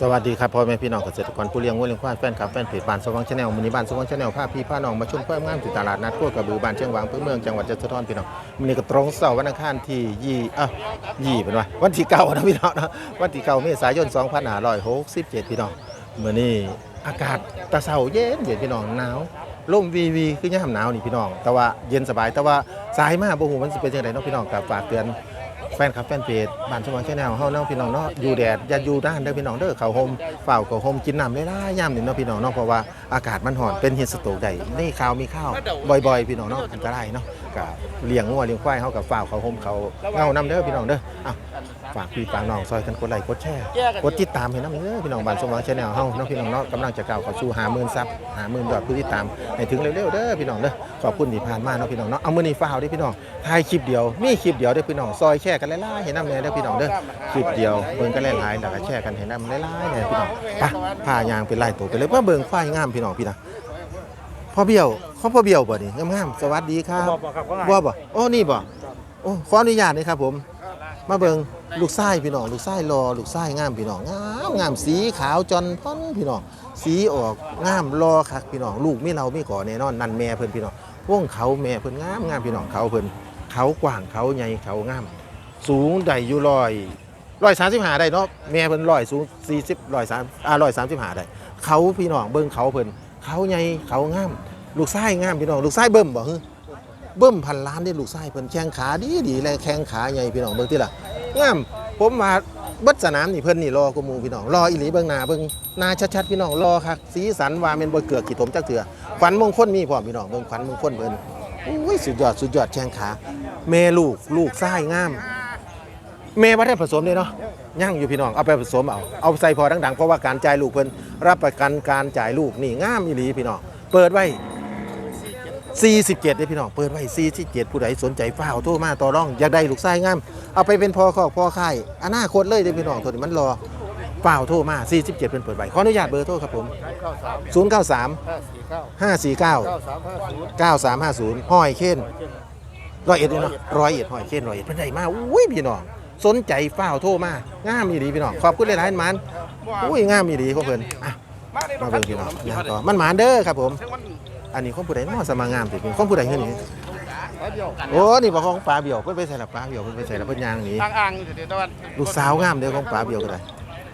สวัสดีครับพ่อแม่พี่น้องเกษตรกรผู้เลี้ยงวัวเลี้ยงควายแฟนคลับแฟนเพจบ้านสว่างชาแนลมินิบ้านสว่างชาแนลพาพี่พาน้องมาชมควายงามที่ตลาดนัดขั้วกระบือบ้านเชียงหวางเพื่อเมืองจังหวัดจันทบุรีพี่น้องมันนี้ก็ตรงเสาร์วันอังคารที่ยี่อะยี่เป็นว่าวันที่เก้านะพี่น้องนะวันที่เก้าเมษายน2567พี่น้องเมื่อนี้อากาศตะเสาเย็นเย็นพี่น้องหนาวลมวีวีคือย่ามหนาวนี่พี่น้อง แต่ว่าเย็นสบายแต่ว่าสายมากบ่ฮู้มันสิเป็นจังไดเนาะพี่น้องก็ฝากเตือน แฟนคลับแฟนเพจบ้านสมองชนแนลเฮาเนาะพี่น้องเนาะอยู่แดดอย่าอยู่ด้านเด้อพี่น้องเด้อเขาห่มเฝ้าเขาห่มกินน้ำได้ล่ยามนี่เนาะพี่น้องเนาะเพราะว่าอากาศมันร้อนเป็นเฮดสโตรกได้นี่ข่าวมีข้าวบ่อยๆ พี่น้องเนาะอันตรายเนาะก็เลี้ยงงัวเลี้ยงควายเฮากับเฝ้าเขาห่มเขาเงานํเด้อพี่น้องเด้ออ้าว ฝากพี่ฝากน้องซอยกันกดไลค์กดแชร์กดติดตามให้นำเด้อพี่น้องบ้านสมองชาแนลเฮาเนาะพี่น้องเนาะกำลังจะก้าวเข้าสู่50,000ซับ50,000ยอดผู้ติดตามให้ถึงเร็วๆเด้อพี่น้องเด้อขอบคุณที่ผ่านมาเนาะพี่น้องเนาะเอามื้อนี้ฟ้าวเด้อพี่น้องถ่ายคลิปเดียวมีคลิปเดียวเด้อพี่น้องซอยแชร์กันหลายๆให้นำแน่เด้อพี่น้องเด้อคลิปเดียวเบิ่งกันหลายๆแล้วก็แชร์กันให้นำหลายๆเนี่ยพี่น้องไปพายางเป็นไล่ตัวไปเลยมาเบิ่งควายงามพี่น้องพี่นะพ่อเบี้ยวเขาพ่อเบี้ยวบ่นี่งามๆสวัสดีครับบ่บ่ครับว่าไงบ่บ่โอ้นี่บ่โอ้ขออนุญาตนี่ครับผม มาเบิ่งลูกไส้พี่น้องลูกไส้รอลูกไส้งามพี่น้องงามงามสีขาวจนพ้นพี่น้องสีออกงามรอคักพี่น้องลูกมีเรามีก่อแน่นอนนันแม่เพิ่นพี่น้องว่งเขาแม่เพิ่นงามงามพี่น้องเขาเพิ่นเขากว้างเขาใหญ่เขางาม สูงได้อยู่ร้อยร้อยสามสิบห้าได้เนาะแม่เพิ่นร้อยสูงสี่สิบร้อยสามอ่าร้อยสามสิบห้าได้เขาพี่น้องเบิ่งเขาเพิ่นเขาใหญ่เขางาม ลูกไส้งามพี่น้องลูกไส้เบิ่มบ่ฮึ เบิ่มพันล้านได้ลูกไส้เพิ่นแข้งขาดีดีแลแข้งขาใหญ่พี่น้องเบิ่งติล่ะงามผมมาเบิดสนามนี่เพิ่นนี่รอกูมูพี่น้องรออีหลีเบิ่งหน้าเบิ่งหน้าชัดๆพี่น้องรอคักสีสันว่าแม่นบ่เกือกกี่ถมจักเถื่อขวัญมงคลมีพร้อมพี่น้องเบิ่งขวัญมงคลเพิ่นอุ้ยสุดยอดสุดยอดแข้งขาแม่ลูกลูกไส้งามแม่ว่าได้ผสมเลยเนาะย่างอยู่พี่น้องเอาไปผสมเอาเอาใส่พอดังๆเพราะว่าการจ่ายลูกเพิ่นรับประกันการจ่ายลูกนี่งามอีหลีพี่น้องเปิดไว้ 47เด้อพี่น้องเปิดไว้47ผู้ใดสนใจฟ้าวโทรมาต่อรองอยากได้ลูกชายงามเอาไปเป็นพ่อคอกพ่อค่ายอนาคตเลยเด้อพี่น้องโทรนี่มันรอฟ้าวโทรมา47เป็นเปิดไว้ขออนุญาตเบอร์โทรครับผม093 ห้าสี่เก้า549 เก้าสามห้าศูนย์9350ห้อยเค้นร้อยเอ็ดเลยนาะร้อยเอ็ดห้อยเค้นร้อยเอ็ดเพิ่นได้มาอุ้ยพี่น้อง สนใจฟ้าวโทรมางามอีหลีพี่น้อง ขอบคุณหลายๆมันอุ้ยงามอีหลีของเพิ่นอะมาเบิ่งพี่น้องย่างต่อมันหมานเด้อครับผม อันนี้ของผู้ใดเนาะสมางามติเป็นของผู้ใดเฮือนี่เดียวโอ้นี่บ่ของปลาเบี่ยวเพิ่นไปใส่ละปลาเบี่ยวเพิ่นไปใส่ละเพิ่นย่างหนี้อ่างอ่างอยู่เดี๋ยวตะวันลูกสาวงามเด้อของปลาเบี่ยวก็ได้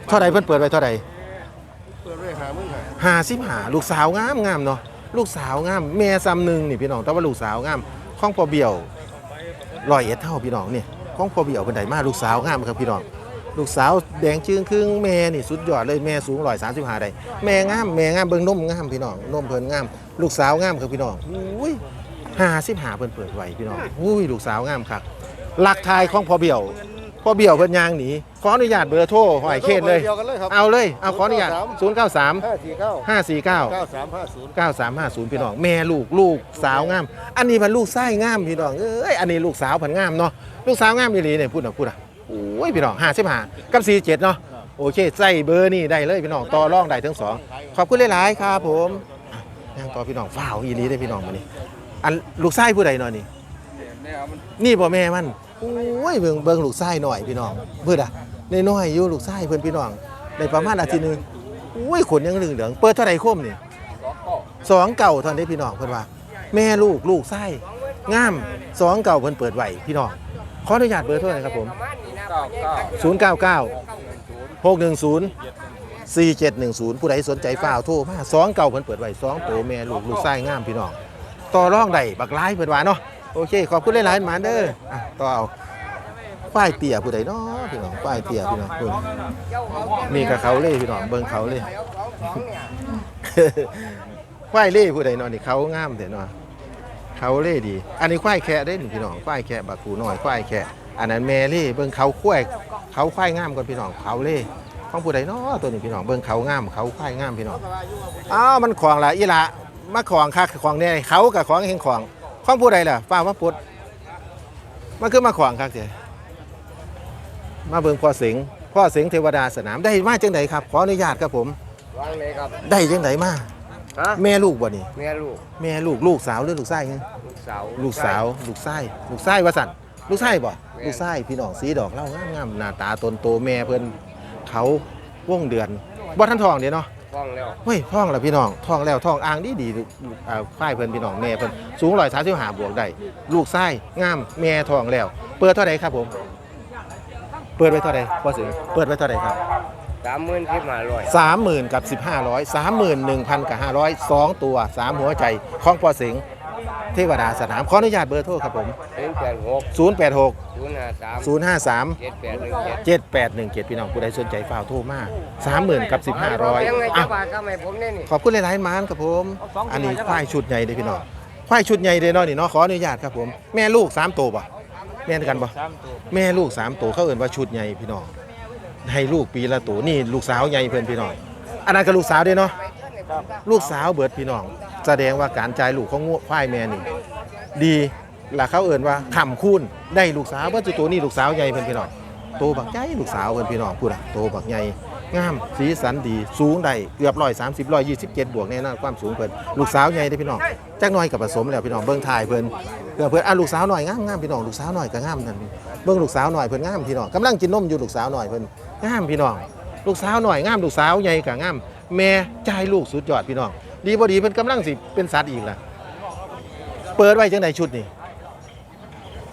เท่าใดเพิ่นเปิดไว้เท่าใดเปิดด้วยหามึงหา55ลูกสาวงามงามเนาะ ลูกสาวงามแม่ซ้ำหนึงนี่พี่น้องแต่ว่าลูกสาวงามของพ่อเบี่ยวร้อยเอ็ดเท่าพี่น้องนี่ของพ่อเบี่ยวเพิ่นได้มาลูกสาวงามครับพี่น้อง ลูกสาวแดงจึงครึ่งแม่นี่สุดยอดเลยแม่สูง135ได้ แม่งามแม่งามเบิ่งนมงามพี่น้องนมเพิ่นงาม ลูกสาวงามครับพี่น้องอุ้ย55เพิ่นเปิดไว้พี่น้องอุ้ยลูกสาวงามครับหลักทายของพ่อเบี่ยวพ่อเบี่ยวเพิ่นย่างหนีขออนุญาตเบอร์โทรหอยเขตเลยเดียวกันเลยครับเอาเลยเอาขออนุญาต 093ห้าสี่เก้า549เก้าสามห้าศูนย์9350 พี่น้องแม่ลูกลูกสาวงาม อันนี้พันลูกไส้งามพี่น้องเอ้ยอันนี้ลูกสาวพันงามเนาะลูกสาวงามอีหลีเนี่ยพูดนะพูดอะโอ้ยพี่น้อง55กับ47เนาะโอเคใส่เบอร์นี่ได้เลยพี่น้องต่อรองได้ทั้งสองขอบคุณหลายๆครับผมอะ ยังต่อพี่น้องฝ้าวอีหลีได้พี่น้องมานี่อันลูกไส้ผู้ใดเนาะนี่นี่บ่แม่มันโอ้ยเบิ่งเบิ่งลูกไส้หน่อยพี่น้องเพิ่นอะน้อยอยู่ลูกไส้เพิ่อนพี่น้องได้ประมาณอาทิตย์หนึงโอ้ยขนยังเหลืองๆเปิดเท่าไหร่คมนี่สองเก่าเท่านี้พี่น้องเพิ่นว่า แม่ลูกลูกไส้งามสองเก่าเพิ่นเปิดไหวพี่น้องขออนุญาตเบอร์โทรหน่อยครับผมเก้าเก้า099 610 4710 ผู้ใดสนใจฝ้าวโทรมาสองเก่าเพิ่นเปิดไว้สองโตแม่ลูกลูกไส้งามพี่น้อง ต่อรองได้บักหลายเพิ่นว่าเนาะโอเค ขอบคุณหลายๆหมาเด้ออะต่อเอาควายเตี่ยผู้ใดเนาะพี่น้องควายเตี่ยพี่น้องเบิ่งนี่กับเขาเล่พี่น้องเบิ่งเขาเล่ควายเล่ผู้ใดเนาะนี่เขางามแต่เนาะเขาเล่ดี อันนี้ควายแคะได้นี่พี่น้องควายแคะบักกูน้อยควายแคะอันนั้นแม่เล่เบิ่งเขาควายเขาควายงามก่อนพี่น้องเขาเล่ ของผู้ใดเนาะตัวนี้พี่น้องเบิ่งเขางามเขาควายงามพี่น้องอ้าวมันขวางละอีละมาขวางคักขวางเนี่ยเขากับขวางเฮงขวางของผู้ใดล่ะฟ้ามาปุดมันคือมาขวางคักเจ้มาเบิ่งพ่อเสงพ่อเสงเทวดาสนามได้มาจังไดครับขออนุญาตครับผมวางเลยครับได้จังไดมาฮะแม่ลูกบ่นี่แม่ลูกแม่ลูกลูกสาวหรือลูกชายไงลูกสาวลูกสาวลูกชายลูกชายว่าสั่นลูกชายบ่แม่ลูกชายพี่น้องสีดอกเล่างามๆหน้าตาตนโตแม่เพิ่น เขาวงเดือนบ่ทันทองเด้เนาะฟ้องแล้วเฮ้ยท้องแล้วพี่น้องท้องแล้วท้องอ่างดีดีๆอ่าฝ้ายเพิ่นพี่น้องแม่เพิ่นสูง135บวกได้ลูกไส้งามแม่ท้องแล้ว เปิดเท่าไหร่ครับผม เปิดไว้เท่าไหร่พ่อเสือเปิดไว้เท่าไหร่ครับสามหมื่นที่มาร้อยสามหมื่นกับสิบห้าร้อยสามหมื่นหนึ่งพันกับห้าร้อยสองตัวสามหัวใจของปอสิงห์ เทวดาสนามขออนุญาตเบอร์โทรครับผม ศูนย์แปดหกศูนย์แปดหกศูนย์ห้าสามศูนย์ห้าสามเจ็ดแปดหนึ่งเจ็ดเจ็ดแปดหนึ่งเจ็ดพี่น้องผู้ใดสนใจฝ้าวโทรมาสามหมื่นกับสิบห้าร้อยยังไงอะจะบาทก็ไม่ผมเนี่ยนี่ขอบคุณหลายๆมานครับผม อันนี้ควายชุดใหญ่เลยพี่น้องควายชุดใหญ่เลยเนาะนี่เนาะขออนุญาตครับผม แม่ลูกสามตัวป่ะแม่นกันป่ะสามตัวแม่ลูกสามตัวเขาเอ่นว่าชุดใหญ่พี่น้องให้ลูกปีละตัวนี่ลูกสาวใหญ่เพื่อนพี่น้องอันนั้นก็ลูกสาวเด้เนาะลูกสาวเบิดพี่น้อง แสดงว่าการจ่ายลูกของงัวควายแม่นี่ดีล่ะเขาเอ่นว่าขำคูณได้ลูกสาวเบิดจุตัวนี่ลูกสาวใหญ่เพิ่อนพี่น้องโตบักใหญ่ลูกสาวเพิ่อนพี่น้องพูดอะโตบักใหญ่งามสีสันดีสูงได้เกือบร้อยสามสิบร้อยยี่สิบเจ็ดบวกแน่นอนความสูงเพิ่นลูกสาวใหญ่เด้พี่น้องจักหน่อยกับผสมแล้วพี่น้องเบิ่งถ่ายเพิ่นเพื่อเพิ่นอะลูกสาวหน่อยงามงามพี่น้องลูกสาวหน่อยก็งามนั่นเบิ่งลูกสาวหน่อยเพิ่นงามพี่น้องกำลังกินนมอยู่ลูกสาวหน่อยเพิ่นงามพี่น้อง ลูกสาวหน่อยงามลูกสาวใหญ่ก็งามแม่ใจลูกสุดยอดพี่น้อง ดีบ่ดีเพิ่นกำลังสิเป็นสัตว์อีกล่ะ เปิดไว้จังไดชุดนี่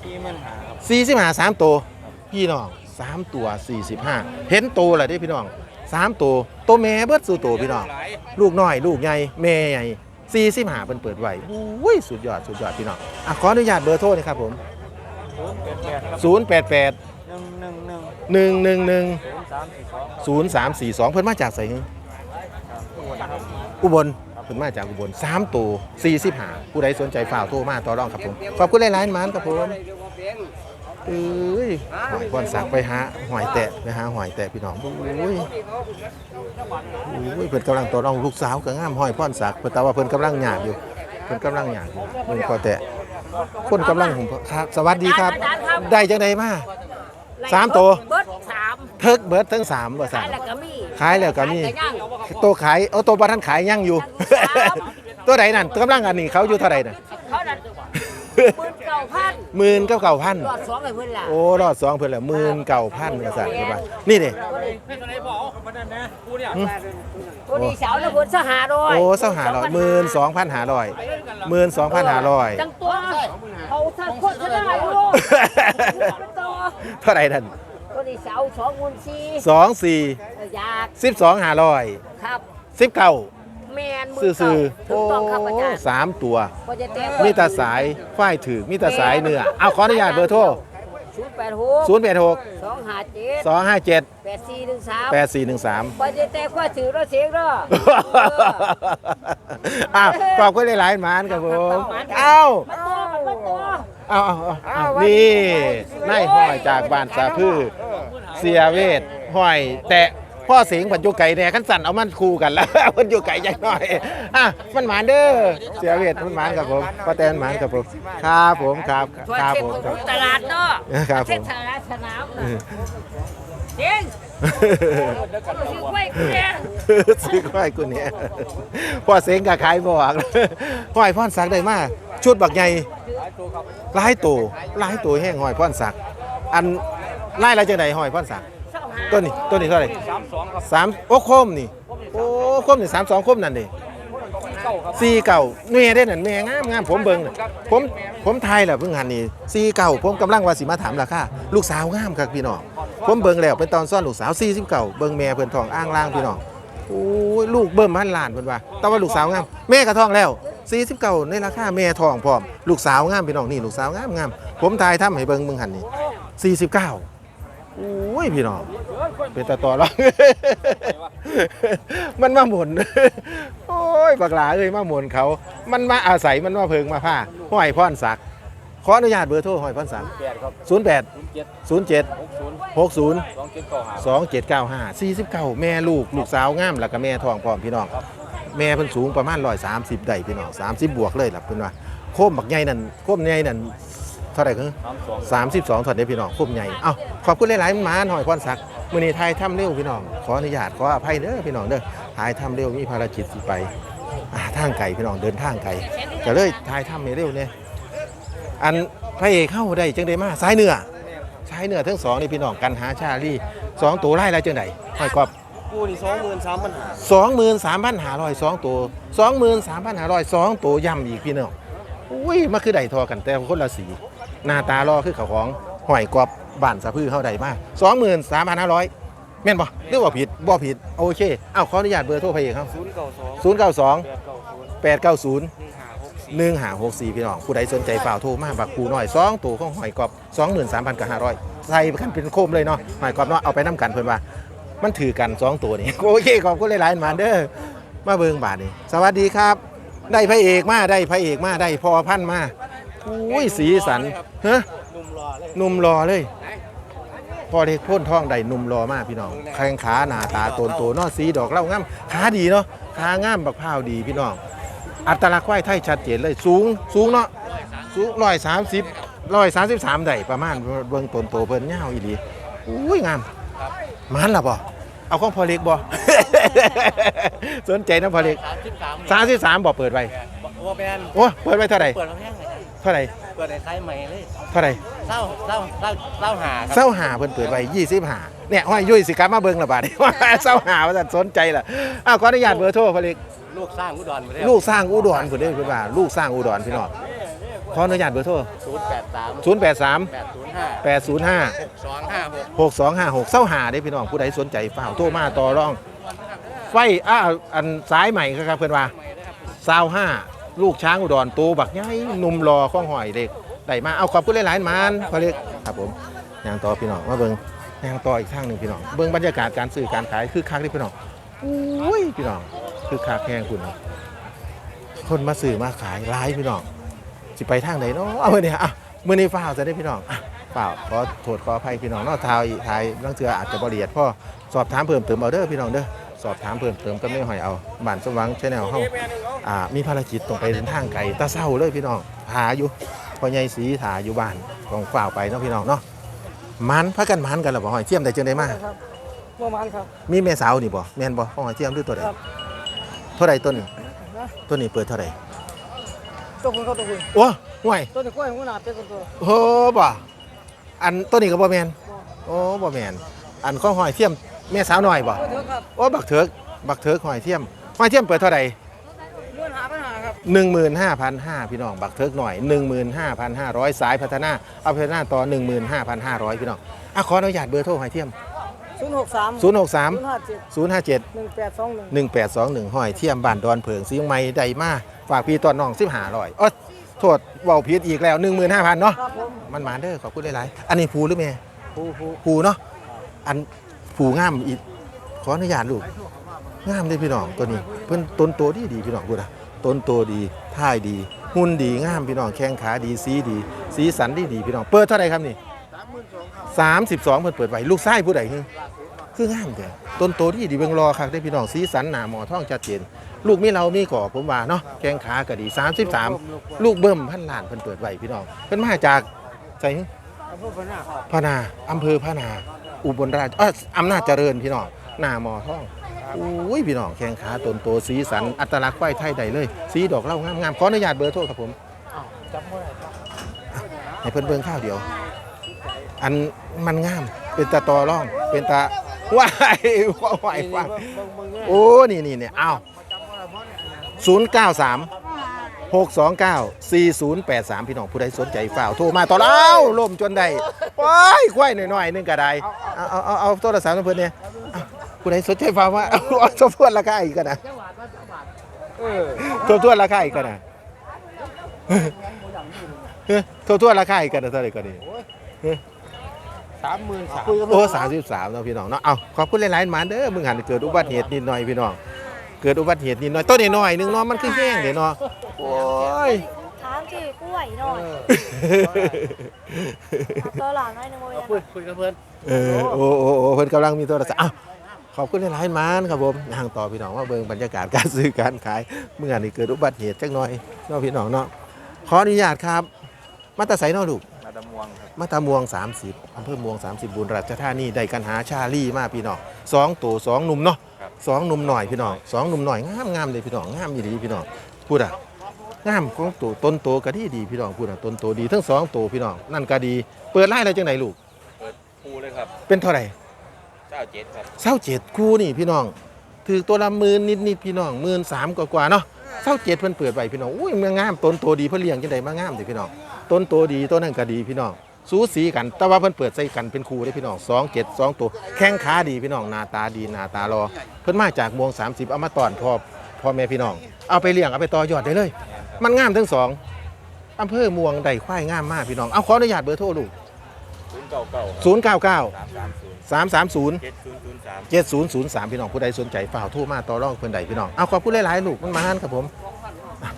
ที่มันหาครับ45 3ตัวพี่น้อง3ตัว45เห็นโตแล้วเด้พี่น้อง3ตัวตัวแม่เบิดสู่ตัวพี่น้อง ลูกน้อย ลูกใหญ่แม่ใหญ่45เพิ่นเปิดไว้อุ้ยสุดยอดสุดยอดพี่น้องอะขออนุญาตเบอร์โทรหนะครับผมศูนย์แปดแปดครับ088หนึ่งหนึ่งหนึ่ง111ศูนย์สามสี่สอง0342เพิ่นมาจากไสฮะอุบล เพิ่นมาจากอุบล3ตัว45ผู้ใดสนใจฝากโทรมาต่อรองครับผม ขอบคุณหลายๆหมานครับผม เอ้ยหอยบอนสักไปหาหอยแตะไปหาหอยแตะพี่น้องโอ้ยโอ้ยเพิ่นกำลังตัวน้องลูกสาวก็งามหอยพ่อนสักเพิ่นแต่ว่าเพิ่นกำลังหยาบอยู่เพิ่นกำลังหยาบอยู่เพิ่นพอแตะคนกำลังหุมครับสวัสดีครับ ได้จังไดมาสามตัวเบิดสามเทิกเบิดทั้งสามว่าสั่ขานยแล้วก็มีขายแล้วก็มีขายย่าง ตัวขายเอาตัวบ่ทันขายยังอยู่ ตัวใดนั่นกำลังอันนี้เขาอยู่เท่าไหร่น่ะเขาดันหมื่นเก้าพันหมื่นเก้าเก้าพันรอดสองให้เพิ่นล่ะโอ้รอดสองเพิ่นละหมื่นเก้าพันว่าสั่นว่านี่เด้ตัวนี้เสาแล้วเพิ่นสหาร้อยโอ้เศร้าหาร้อยหมื่นสองพันหาร้อยหมื่นสองพันหาร้อยจังตัวเขาท่านโคตรจะได้อยู่ตัวเท่าไหร่ท่านตัว นี้เสาสองหมื่นสี่สองสี่อยากสิบสองหาร้อยครับสิบเก้าแมนมืซื่อเก่าซื่อถูกต้องครับอาจารย์สามตัว ก็จะแต่มีแต่สายฝ้ายถือมีแต่สายเนื้อเอาขออนุญาตเบอร์โทรศูนย์แปดหกศูนย์แปดหกสองห้าเจ็ดสองห้าเจ็ดแปดสี่หนึ่งสามแปดสี่หนึ่งสามก็จะแต่ว่าถือรถเสียงเด้ออ้าวขอบคุณหลายๆหมานครับผมเอ้ามาตัวมาตัว เอาเอาเอาเอานี่นายห้อยจากบ้านสาพือ เสียเวทห้อย แตะพ่อสิงห์ปัจจุไก่แน่ขันสั่นเอามันคู่กันแล้วมันอยู่ไก่ยังน้อยอะมันหมานเด้อเสียเวทมันหมานครับผมป้าแตนหมานครับผมครับผมครับทั่วครับเส้นผมของครับตลาดเนาะครับผมเส้นตลาดสนามน่ะเจ๊งซื้อไว้กูเนี่ยซื้อควายกูเนี่ยพ่อเสียงกับขายบอกห้อยพ่อนสักได้มากชุดบักใหญ่หลายตัวหลายตัวแห้งห้อยพ่อนสักอัน ไล่อะไรจังไดห้อยพ่อนสักเศร้าหาตัวนี้ตัวนี้เท่าไหร่สามสองครับสามโอ้โคมนี่โอ้โคมนี่สามสองโคมนั่นดิเก้าครับสี่เก่าเมียได้นั่นเมียงามงามผมเบิ่งน่ะผมผมไทยแหละเพิ่งหันนี่สี่เก่าผมกำลังว่าสิมาถามราคาลูกสาวงามครับพี่น้องผมเบิ่งแล้วเป็นตอนซ่อนลูกสาวสี่สิบเก่าเบิ่งแม่เพิ่นทองอ้างล่างพี่น้องโอ้ยลูกเบิ่มพันล้านเพิ่นว่าแต่ว่าลูกสาวงามแม่ก็ท้องแล้วสี่สิบเก่าในราคาแม่ทองพร้อมลูกสาวงามพี่น้องนี่ลูกสาวงามงามผมทายทำให้เบิ่งเบิ่งหันนี่สี่สิบเก้าโอ้ยพี่น้องเป็นตาต่อรองมันมาหมุนโอ้ยบักหลาเอ้ยมาหมุนเขา มันมาอาศัยมันมาเพิงมาผ้าห้อยพรศักดิ์ขออนุญาตเบอร์โทรห้อยพรศักดิ์แปดครับศูนย์แปดศูนย์เจ็ดศูนย์เจ็ดหกศูนย์หกศูนย์สองเจ็ดเก้าห้าสองเจ็ดเก้าห้าสี่สิบเก้าแม่ลูกลูกสาวงามแล้วก็แม่ทองพร้อมพี่น้องแม่เพิ่นสูงประมาณร้อยสามสิบได้พี่น้องสามสิบบวกเลยล่ะเพิ่นว่าโคมบักใหญ่นั่นโคมใหญ่นั่นเท่าไหร่คือสามสองสามสิบสองถอดได้พี่น้องคุ้มใหญ่เอ้าขอบคุณหลายๆหมาหน่อยพรศักดิ์มื้อนี้ไทยทำเร็วพี่น้อง ขออนุญาตขออภัยเด้อพี่น้องเด้อถ่ายทำเร็วมีภารกิจสิไปอ่าทางไกลพี่น้องเดินทางไกลก็เลยถ่ายทำให้เร็วเนี่ยอันพระเอกเข้าได้จังได้มาสายเหนือสายเหนือทั้งสองนี่พี่น้องกันหาชาลี่สองตัวไล่แล้วจังไดห้อยกอบกูนี่สองหมื่นสามพันหาสองหมื่นสามพันหาร้อยสองตัวสองหมื่นสามพันหาร้อยสองตัวย่ำอีกพี่น้องอุ้ยมาคือใดทอกันแต่คนละสี หน้าตารอคือเขาของหอยกรอบบ้านสะพื้เข้าใดมาสองหมื่นสามพันห้าร้อยแม่นบ่หรือว่าผิดบ่ผิดโอเคเอาขออนุญาตเบอร์โทรไปอีกครับศูนย์เก้าสองศูนย์เก้าสองแปดเก้าศูนย์แปดเก้าศูนย์หนึ่งห้าหกสี่หนึ่งหาหกสี่พี่น้องผู้ใดสนใจฝ่ากโทรมาบักคูหน่อยสองตัวของหอยกรอบสองหมื่นสามพันกับห้าร้อยใส่กันเป็นโคมเลยเนาะหอยกรอบเนาะเอาไปน้ำกันเพิ่นว่า มันถือกันสองตัวนี่ โอเคขอบคุณหลายๆมาเด้อมาเบิงบาทนี่สวัสดีครับ ได้พระเอกมาได้พระเอกมาได้พอพันมา อุ้ยสีสันฮะนุ่มรอเลยหนุ่มรอเลยพอเด็กพ่นท้องได้หนุ่มรอมากพี่น้องแข้งขาหน้าตาโตนโตเนอสีดอกเล่างามขาดีเนาะขางามบักพร้าวดีพี่น้อง อัตลักษณ์ควายไทยชัดเจนเลยสูงสูงเนาะสูงร้อยสามสิบร้อยสามสิบสามได้ประมาณเบิ่งต้นโตเพิ่นเงาวอีหลีอุ้ยงามมันล่ะบ่เอาของพอเล็กบ่สนใจนะพอเล็กสามสิบสามสามสิบสามบ่เปิดไว้ว่าแมนโอ้เปิดไว้เท่าไหร่เปิดมาแพงเลยเท่าไหร่เปิดในไซส์ใหม่เลยเท่าไหร่เศร้าเศร้าเศร้าเศร้าหาครัเศร้าหาเพิ่นเปิดไว้ยี่สิบหาเนี่ยห้อยยุ่ยสิกลับมาเบิ่งละบาดนี้ ว่าเศร้าหาว่าซั่นสนใจล่ะอ้าวขออนุญาตเบอร์โทรพอเล็กลูกสร้างอุดรมาได้ลูกสร้างอุดรเพิ่นเด้อเพิ่นว่าลูกสร้างอุดรพี่น้องขออนุญาตเบอร์โทรศูนย์แปดสาม083แปดศูนย์ห้า805สองห้าหกหกสองห้าหกเส้าหาได้พี่น้องผู้ใดสนใจฝ้าวโทรมาต่อรอง ไฟอ้าอันซ้ายใหม่ครับเพื่อนว่าซาวห้า ลูกช้างอุดรโตบักใหญ่หนุ่มรอข้องหอยเด็กได้มาเอาขอบคุณหลายๆมานพอเล็กครับผมยางต่อพี่น้องมาเบิ้งยางต่ออีกทางหนึ่งพี่น้องเบิ้งบรรยากาศการซื้อการขายคือคักที่พี่น้องอุ้ยพี่น้องคือคักแห้งคุณคนมาซื้อมาขายร้ายพี่น้องสิไปทางไหนเนาะเอาเนี่ยอะมื่อในฝ้าจะได้พี่น้องอะเปล่าขอโทษขออภัยพี่น้องนอกทายทายลังเทืออาจจะบริเอียดพ่อสอบถามเพิ่มเติมเอาเด้อพี่น้องเด้อ สอบถามเพิ่มเติมก็ไม่หอยเอาบ้านสว่างชแนลเฮาอ่ามีภารกิจต้องไปเดินทางไกลตาเศร้าเลยพี่น้องหาอยู่พ่อใหญ่สีถาอยู่บ้านต้องฝ่าวไปเนาะพี่น้องเนาะมันพักกันมันกันหรอบ่หอยเทียมได้จังได้มาครับเมื่อวานครับมีแม่สาวนี่บ่แม่นบ่ของหอยเทียมหรือตัวใดครับเท่าใดต้นนี้ต้นนี้เปิดเท่าใดตัวคุณเข้าตัวคุณโอ้ห่วยตัวนี้กล้วยหัวหน้าเป็นตัวโอ้บ่อันต้นนี้ก็บ่แม่นโอ้บ่แม่นอันของหอยเทียม แม่สาวน้อยบ่ตัวเถอะครับโอ้บักเถิกบักเถิกหอยเทียมหอยเทียมเปิดเท่าไหร่เลื่อนหาปัญหาครับหนึ่งหมื่นห้าพันห้าพี่น้องบักเถิกหน่อยหนึ่งหมื่นห้าพันห้าร้อยสายพัฒนาเอาพัฒนาต่อหนึ่งหมื่นห้าพันห้าร้อยพี่น้องอะขออนุญาตเบอร์โทรหอยเทียมศูนย์หกสามศูนย์หกสามศูนย์ห้าเจ็ดศูนย์ห้าเจ็ดหนึ่งแปดสองหนึ่งหนึ่งแปดสองหนึ่งหอยเทียมบ้านดอนเผิงสีไม้ใดมาฝากพี่ตอนน้องสิบห้าร้อยอ๋อโทษเบาผิดอีกแล้วหนึ่งหมื่นห้าพันเนาะครับผมมันหมาเด้อขอบคุณหลายๆอันนี้ผูหรือแม่ผู้ผู้ผูเนาะอัน ผูงามอีกขออนุญาตลูกงามเลยพี่น้องตัวนี้ เพิ่นต้นโตดีดีพี่น้องพูดอะต้นโตดีท่ายดีหุ่นดีงามพี่น้องแข้งขาดีสีดี สีสันดีดีพี่น้องเปิดเท่าไหร่ครับนี่สามสิบสองเพิ่นเปิดไว้ลูกไส้ผู้ใดคือคืองามแต่ต้นโตดีดีเบิ่งรอคักได้พี่น้องสีสันหนาหมอท้องชัดเจนลูกมีเรามีก่อผมว่าเนาะแข้งขาก็ดี 33 ลูกเบิ่มพันล้านเพิ่นเปิดไว้พี่น้องเพิ่นมาจากใส่อำเภอพนาค่ะอำเภอพะนา อุบลราชเอออำนาจเจริญพี่น้องหน้ามอท่องอุ้ยพี่น้องแข้งขาตนโตสีสันอัตลักษณ์ไว้ไทยใดเลย สีดอกเล่างามๆขออนุญาตเบอร์โทรครับผมจำไม่ได้ครับให้เพิ่นเบิ่งข้าวเดียว อันมันงามเป็นตาตอร่องเป็นตาว้ายว้าวายว้ายโอ้นี่นี่เนี่ยอ้าวศูนย์เก้าสามหกสองเก้าสี่ศูนย์แปดสามพี่น้องผู้ใดสนใจฝ่าวโทรมาต่อแล้วล่มจนได้ ว้ายควายหน่อยๆนึงก็ได้เอาเอาเอาเอาโทรศัพท์ของเพิ่นเนี่ยเอาผู้ใดสนใจฝ่าวว่าเอาเอาทบทวนราคาอีกกันนะเออทบทวนราคาอีกกันนะเฮ้ยทบทวนราคาอีกกันนะเท่าไหร่ก็ดีสามหมื่นสามโอ้สามสิบสามเนาะพี่น้องเนาะ เอาขอบคุณหลายๆหมาเด้อมึงหันเกิดอุบัติเหตุนิดหน่อยพี่น้อง เกิดอุบัติเหตุนิดหน่อยต้นนิดหน่อยหนึงเนาะ มันคือแห้งเดี๋ยวเนาะ โอ้ยถาม ชื่อกล้วยหน่อยตัวหลังหน่อยหนึงโมเมนคุยคุยกับเพื่อนเออโอ้โอ้โอ้เพิ่นกำลังมีโทรศัพท์อ้าวขอบคุณหลายๆหมานครับผมย่างต่อพี่น้องว่าเบิ่งบรรยากาศการซื้อการขายเมื่อนี่เกิดอุบัติเหตุจักหน่อยเนาะพี่น้องเนาะขออนุญาตครับ มาแตาไสเนาะลูก มาดามวงครับ มาตามวง 30อำเภอเมวง 30 บุญราชธานีได้กันหาชาลี่มาพี่น้องสองตัวสองหนุ่มเนาะสองหนุ่มหน่อยพี่น้องสองหนุ่มหน่อยงามงามเลยพี่น้องงามดีพี่น้องพูดอะ งามของตัวต้นโตก็ดีดีพี่น้องพูดอะต้นโตดีทั้งสองตัวพี่น้องนั่นก็ดี เปิดไล่อะไรจังไหนลูกปูเลยครับเป็นเท่าไหร่ใจาเจ็ดครับเศร้าเจ็ดคู่นี่พี่น้องถือตัวละหมื่นนิดๆพี่น้องหมื่นสามกว่าๆเนาะเศร้าเจ็ดเพิ่นเปิดไว้พี่น้องอุ้ยมันงามต้นโตดีเพิ่นเลี้ยงจังไดมางามเด้พี่น้องต้นโตดีต้นนั้นก็ดีพี่น้องสูสีกัน แต่ว่าเพิ่นเปิดใส่กันเป็นคู่ได้พี่น้องสองเจ็ดสองตัวแข้งขาดีพี่น้องหน้าตาดีหน้าตารอ เพิ่นมาจากเมวง30เอามาตอนพ่อพ่อแม่พี่น้อง เอาไปเลี้ยงเอาไปต่อยอดได้เลย มันงามทั้งสองอำเภอม่วงใดควายงามมากพี่น้อง เอาขออนุญาตเบอร์โทรลูกศูนย์เก้าเก้า099สามสามศูนย์330เจ็ดศูนย์ศูนย์สาม 7003 พี่น้องผู้ใดสนใจฝ่ากโทรมาต่อรองเพิ่นใดพี่น้อง เอาขอบคุณหลายๆลูกมันมาหันครับผมอะ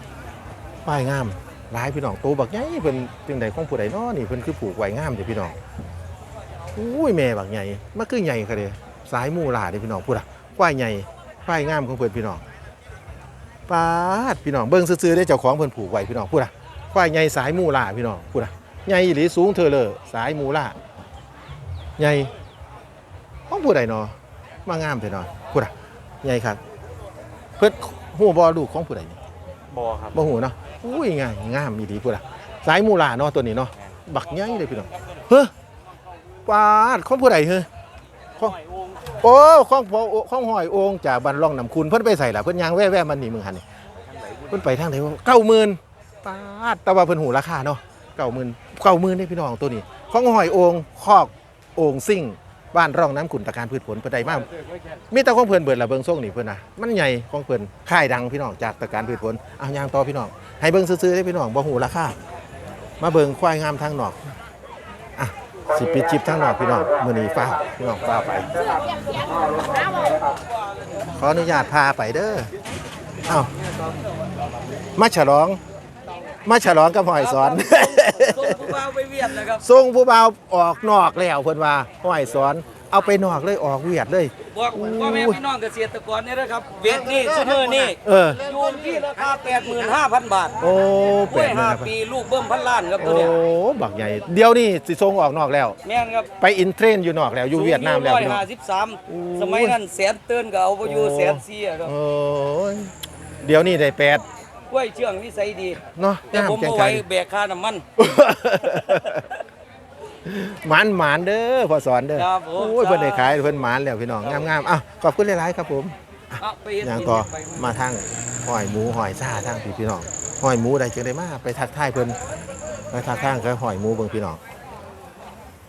ป้ายงามหลายพี่น้องโตบักใหญ่เพิ่นจังใดของผู้ใดน้อนี่เพิ่นคือผูกไว้งามเด้อพี่น้องอุ้ยแม่บักใหญ่มันคือใหญ่ค่ะเด้สายมูหลาเด้อพี่น้องพูดอะควายใหญ่ควายงามของเพิ่นพี่น้อง ปาดพี่น้องเบิ่งซื่อๆได้เจ้าของเพิ่นผูกไว้พี่น้องพูดอะควายใหญ่สายมูหลาพี่น้องพูดอะใหญ่อีหลีสูงเธอเลยสายมูหลาใหญ่ของผู้ใดเนาะมางามเถอะเนาะพูดอะใหญ่ครับเพิ่นหูบอลูกของผู้ใดนี่บอครับบ่หูเนาะอุ้ยงามงามมีดีพูดอะสายมูลาเนาะตัวนี้เนาะบักใหญ่เลยพี่น้องเฮ้อปาดของผู้ใดเฮ้อของ โอ้ของพอของหอยโองจากบ้านร่องน้ำคุณเพิ่นไปใส่ล่ะเพิ่นยางแว่ๆมันนี่มึงหันนี่เพิ่นไปทางไหนวะ90,000ปาดแต่ว่าเพิ่นหูราคาเนาะ90,000 90,000ได้พี่น้องตัวนี้ข้องหอยโองคอกโองซิ่งบ้านร่องน้ำขุนตะการพืชผลเพิ่นได้มากมีแต่ของเพิ่นเบิดละเบิงส่งนี่เพิ่นนะมันใหญ่ของเพิ่นค่ายดังพี่น้องจากตะการพืชผลเอายางต่อพี่น้องให้เบิงซื่อๆได้พี่น้องบ่ฮู้ราคามาเบิงควายงามทางนอกอะ สิปิดจิบทางนอกพี่น้องมื้อนี้ฟ้าวพี่น้องฟ้าวไป ขออนุญาตพาไปเด้อเอ้ามาฉลอง มาฉลองกับหอยสอน ส่งผู้บ่าวไปเวียดนะครับ ส่งผู้บ่าวออกนอกแล้วเพิ่นว่าห้อยสอน เอาไปนอกเลยออกเวียดเลย บอกพ่อแม่พี่น้องเกษตรกรเนี่ยนะครับ เวียดนี่ซุเนอร์นี่เอออยู่ที่ราคา 85,000 บาทโอ้กล้วยแปดห้านะครับปีลูกเบิ้มพันล้านครับตัวโอ้เนี้ยบักใหญ่ เดี๋ยวนี้สิส่งออกนอกแล้ว แม่นครับไปอินเทรนอยู่นอกแล้วอยู่เวียดนามแล้วพี่น้อง153สมัยนั้นแสนเตือนก็เอาไปอยู่แสนสี่อะครับโอ้ยเดี๋ยวนี้ได้แปดกล้วยเชื่องนิสัยดี เนาะแต่ผมงามเอาจัไว้งแบกค่าน้ำมัน หมานหมานเด้อพอสอนเด้อครับผม โอ้ยเพิ่นได้ขายเพิ่นหมานแล้วพี่น้องงามๆอะขอบคุณหลายๆครับผมเอาไปเฮ็ดอย่างกินต่อไปมาทางหอยหมูหอยซ่าทางพี่พี่น้องหอยหมูใดจังได้มาไปทักทายเพิ่นไปทักทางกับหอยหมูเบิ่งพี่น้อง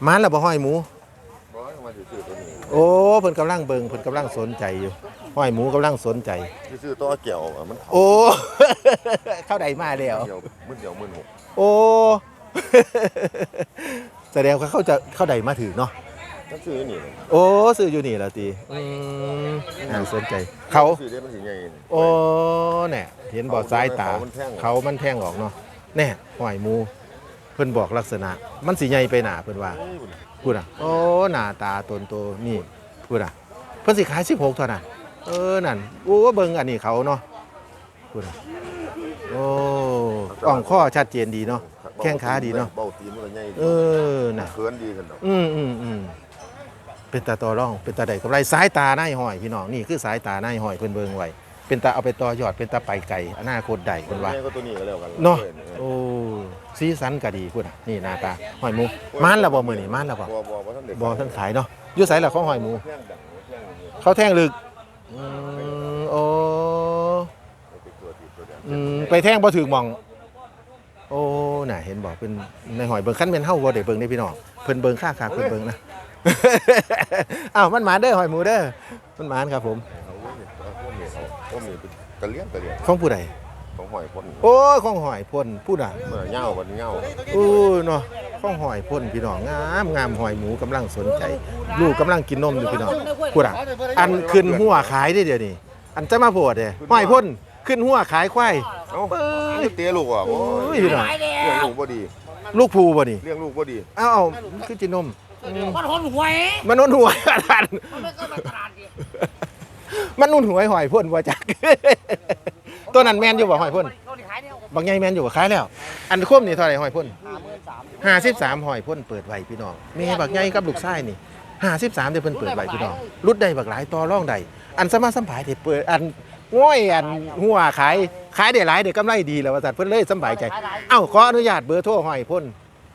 หมันแล้วบ่หอยหมูโอ้เพิ่นกำลังเบิ่งเพิ่นกำลังสนใจอยู่หอยหมูกำลังสนใจที่ซื้อตัวเกี่ยวอะมันเขาโอ้ เข้าใดมาแล้วเดียวมันเดียวหมื่นหกโอ้ แสดงว่าเขาจะเข้าใดมาถือเนาะถ้าซื้อนี่โอ้ซื้ออยู่นี่แล้วตีอืมน่าสนใจ เขาซื้อได้มันสิใหญ่โอ้แน่เห็นบ่อซ้ายตา เขามันแท่งเขามันแท่งออกเนาะแน่หอยหมูเพิ่นบอกลักษณะ มันสิใหญ่ไปหนาเพิ่นว่าพูดอะโอ้หน้าตาตนโตนี่พูดอะเพิ่นสิขาย16เท่านั้นเออนั่นโอ้เบิ่งอันนี้เขาเนาะพูดอะโอ้อ่องข้อชัดเจนดีเนาะ แข้งขาดีเนาะเบ้าตีนมันก็ใหญ่ดีเออน่ะเขินดีกันเนาะอืมอืมอืมเป็นตาต่อร่องเป็นตาใดกำไรสายตาหน้าหอยพี่น้องนี่คือสายตาหน้าหอยเพิ่นเบิ่งไว้เป็นตาเอาไปต่อยอดเป็นตาไปไก่อนาคตใดเพิ่นว่าแม่ก็ตัวนี้ก็แล้วกันเนาะออโอ้สีสันก็ดีพุ่นน่ะนี่หน้าตาหอยหมูมานแล้วบ่มื้อนี้มานแล้วบ่บ่บ่บ่ท่านเด็กบ่ทันขายเนาะอยู่ไสล่ะของหอยหมูแท่งดังแท่งอย่างนี้เขาแท่งลึกอืมโอ้ไปตัวที่ตัวเดียวอืมไปแท่งบ่ถึงหม่อง โอ้น่ะเห็นบอกเป็นในหอยเบิ่งคันแม่นเฮาบ่ได้เบิ่งได้พี่น้องเพิ่นเบิ่งค่าคาเพิ่นเบิ่งนะอ้าวมันหมาเด้อหอยหมูเด้อมันหมานครับผมเอาไว้เนี่ยเอาพวกนี้เอาพวกนี้เป็นกระเลี้ยงกระเลี้ยงของผู้ใดของหอยพ่นโอ้ยของหอยพ่นผู้ใดเมื่อเหย้ามันเหย้าอู้เนาะของหอยพ่นพี่น้องงามงามหอยหมูกำลังสนใจ ลูกกำลังกินนมอยู่พี่น้องผู้ใดอันขึ้นหัวขายได้เดี๋ยวนี้อันจะมาโพดเด้หอยพ่นขึ้นหัวขายควาย เอ้าเตะลูกอะโอ้โอ้ยยพี่น้องเลี้ยงลูกบ่ดี ลูกภูบ่นี่เลี้ยงลูกบ่ดี เอ้าเอาคือกินนมอืมมันหอนหวยมันนุ่นหัวขนาดมันไม่ก็มาตลาดดิมันนุ่นหัวหอยพ่นบ่จัก ตัวนั้นแม่นอยู่บ่หอยพ่นเขาขายเนี่ยบางใหญ่แม่นอยู่บ่ขายแล้ว อันคุ้มนี่เท่าไหร่หอยพ่นห้าสิบสามหอยพ่นเปิดไว้พี่น้องแม่บักใหญ่กับลูกชายนี่ห้าสิบสามเดี๋ยวเพิ่นเปิดไว้พี่น้องรุดได้บักหลายต่อร่องใดอันสมาสัมผายที่เปิดอัน ง่อยอันหัวขายขายได้หลายเดี๋ยวกำไรดีแล้วว่าสัตว์เพิ่นเลยสำบายใจ เอ้าขออนุญาตเบอร์โทรหอยพ่น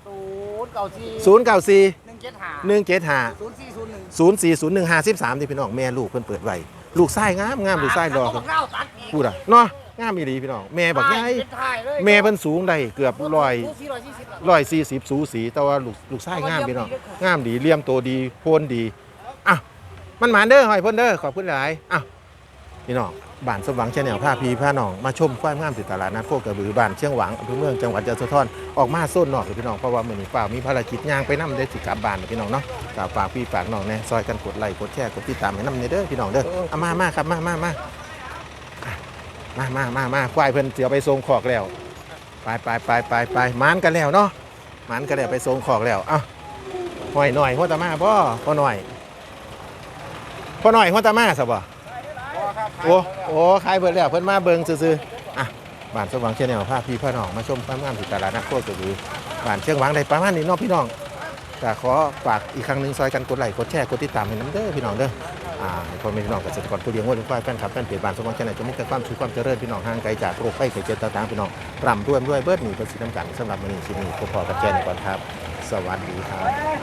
ศูนย์เก้าสี่ศูนย์เก้าสี่หนึ่งเจ็ดห้าหนึ่งเจ็ดห้าศูนย์สี่ศูนย์หนึ่งศูนย์สี่ศูนย์หนึ่งห้าสิบสามที่พี่น้องแม่ลูกเพิ่นเปิดไว้ลูกไส้งามงามลูกไส้รอเขาบอกเล่าตัดอีกพูดอะเนาะงามอีหลีพี่น้องแม่บักใหญ่เป็นถ่ายเลยแม่เพิ่นสูงได้เกือบร้อยสี่ร้อยสี่สิบร้อยสี่สิบสูสี แต่ว่าลูกลูกไส้งามพี่น้องงามดีเลี่ยมโตดีโพนดีอะมันหมานเด้อหอยเพิ่นเด้อขอบคุณหลายอะพี่น้อง บ้านสมหวังแชนแนลพาพีพานองมาชมความงามติดตลาดนัดโคกระบือบ้านเชียงหวังอำเภอเมืองจังหวัดยะโสธรออกมาโซนนอกพี่น้องเพราะว่ามือนี้ป้ามีภารกิจย่างไปนํได้สิกลับบ้านพี่น้องเนาะกฝากพี่ฝากน้องแน่ซอยกันกดไลค์กดแชร์กดติดตามให้นำเด้อพี่น้องเด้อเอามามาครับมามามามามามามาควายเพิ่นเสียไปทรงขอกแล้วไปไปไปไปไปมันกันแล้วเนาะมันกันแล้วไปทรงขอกแล้วอ้าหอยหน่อยหัวตามาพ่อพ่อหน่อยพ่อหน่อยหัวตามาสบ่ โอ้โอ้ขายเบิดแล้วเพิ่นมาเบิงซื่อๆอะบ้านสว่างเชียงแนวพาพี่พ่อน้องมาชมความงามที่ตลาดนักโคตรกระบือบ้านเชียงหวังได้ประมาณนี้เนาะพี่น้องก็ขอฝากอีกครั้งหนึงซอยกันกดไลค์กดแชร์กดติดตามให้น้ำเด้อพี่น้องเด้ออ่าให้พ่อแม่พี่น้องเกษตรกรผู้เลี้ยงวัวเลี้ยงควายแฟนคลับแฟนเพจบ้านสว่างเชียงแนวจะมุ่งแต่ความสุขความเจริญพี่น้องห่างไกลจากโรคภัยไข้เจ็บต่างๆพี่น้องร่ำรวยรวยเบิดหนีเป็นสีน้ำกันสำหรับวันนี้ชิมีพบพอกับแจนก่อนครับ สวัสดีครับ